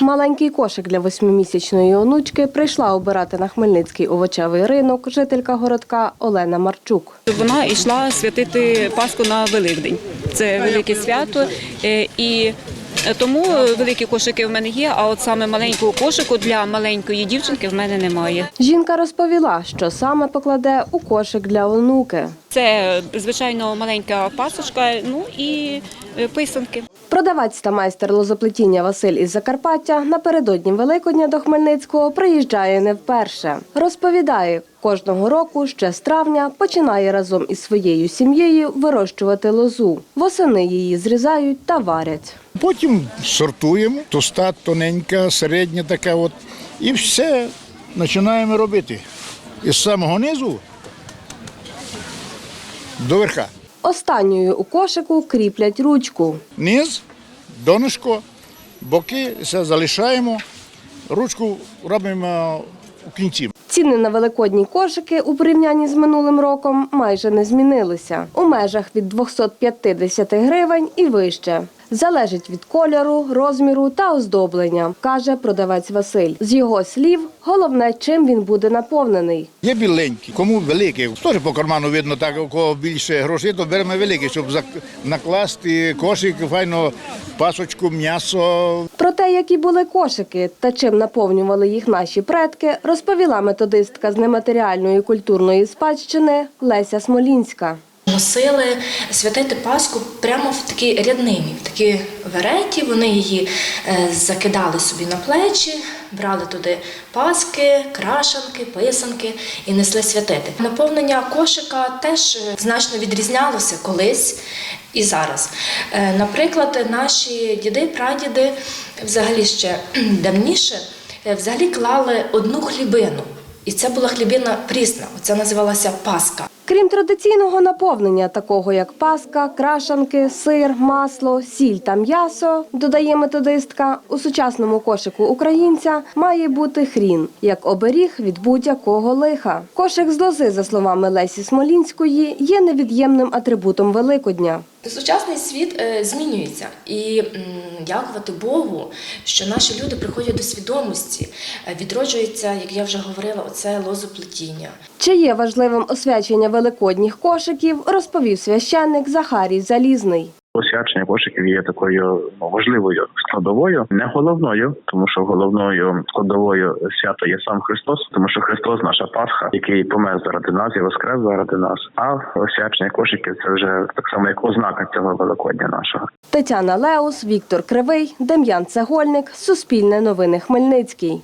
Маленький кошик для восьмимісячної онучки прийшла обирати на Хмельницький овочевий ринок жителька городка Олена Марчук. Вона йшла святити Пасху на Великдень. Це велике свято. е, І тому великі кошики в мене є, а от саме маленького кошику для маленької дівчинки в мене немає. Жінка розповіла, що саме покладе у кошик для онуки. Це звичайно маленька пасочка, ну і е, писанки. Продавець та майстер лозоплетіння Василь із Закарпаття напередодні Великодня до Хмельницького приїжджає не вперше. Розповідає, кожного року ще з травня починає разом із своєю сім'єю вирощувати лозу. Восени її зрізають та варять. Потім сортуємо, тоста тоненька, середня така от. І все починаємо робити. Із самого низу до верха. Останньою у кошику кріплять ручку. Низ, донышко, боки все залишаємо, ручку робимо у кінці. Ціни на великодні кошики у порівнянні з минулим роком майже не змінилися. У межах від 250 гривень і вище. Залежить від кольору, розміру та оздоблення, каже продавець Василь. З його слів, головне, чим він буде наповнений. Є біленькі, кому великі. Теж по карману видно, так у кого більше грошей, то беремо великі, щоб накласти кошик, файно пасочку, м'ясо. Про те, які були кошики та чим наповнювали їх наші предки, розповіла методистка з нематеріальної культурної спадщини Леся Смолінська. Носили святити Пасху прямо в такі ряднині, в такі вереті. Вони її е, закидали собі на плечі, брали туди паски, крашанки, писанки і несли святити. Наповнення кошика теж е, значно відрізнялося колись і зараз. Е, Наприклад, наші діди, прадіди взагалі ще давніше взагалі клали одну хлібину. І це була хлібина прісна, це називалася Паска. Крім традиційного наповнення, такого як паска, крашанки, сир, масло, сіль та м'ясо, додає методистка, у сучасному кошику українця має бути хрін, як оберіг від будь-якого лиха. Кошик з лози, за словами Лесі Смолінської, є невід'ємним атрибутом Великодня. Сучасний світ е, змінюється, і дякувати Богу, що наші люди приходять до свідомості, е, відроджується, як я вже говорила, оце лозоплетіння. Чи є важливим освячення великодніх кошиків, розповів священник Захарій Залізний. Освячення кошиків є такою ну, важливою складовою, не головною, тому що головною складовою свята є сам Христос, тому що Христос наша Пасха, який помер заради нас і воскрес заради нас. А освячення кошиків це вже так само як ознака цього Великодня нашого. Тетяна Леус, Віктор Кривий, Дем'ян Цегольник, Суспільне новини Хмельницький.